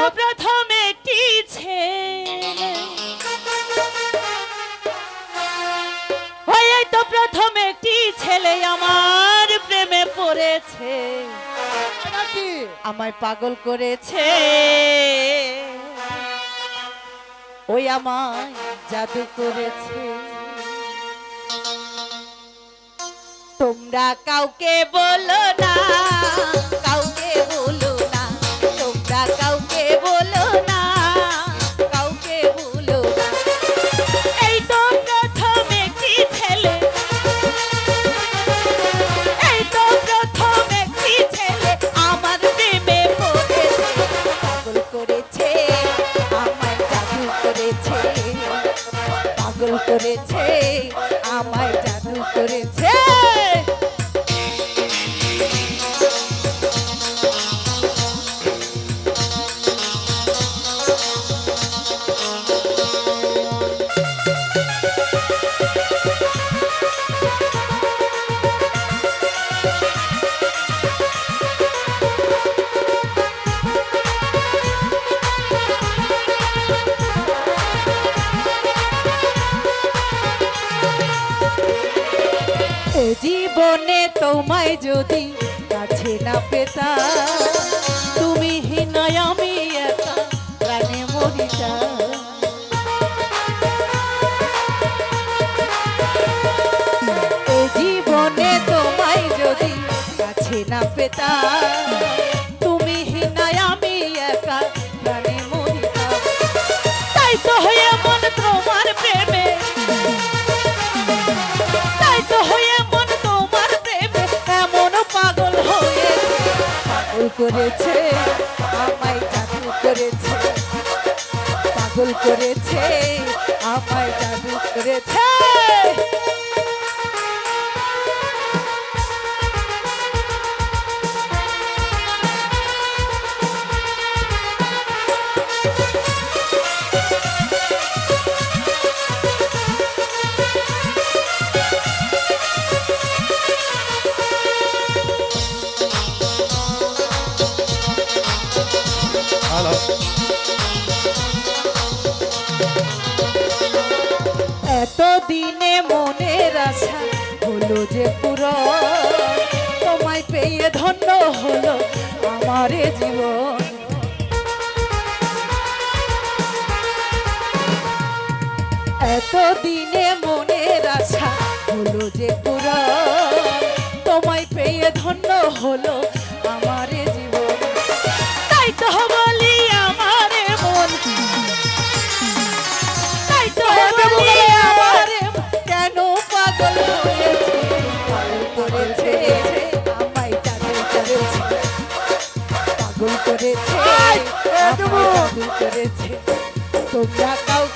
তো প্রথম একটি ছেলে ওই তো প্রথম একটি ছেলে আমার প্রেমে পড়েছে। আমায় পাগল করেছে। ওই আমায় জাদু করেছে। তোমরা কাউকে বলো না করেছে জীবনে তোমায় যদি কাছে না পেতা তুমি হিনয় আমি একা প্রাণে জীবনে তোমায় যদি কাছে না পেতা করেছে আমায় জাদু করেছে পাগল করেছে আমায় জাদু করেছে। এতদিনে মনের আশা হলো যে পুরো তোমায় পেয়ে ধন্য হলো আমার জীবন। এতদিনে মনের আশা হলো যে পুরো করেছে। তোমরা কাউকে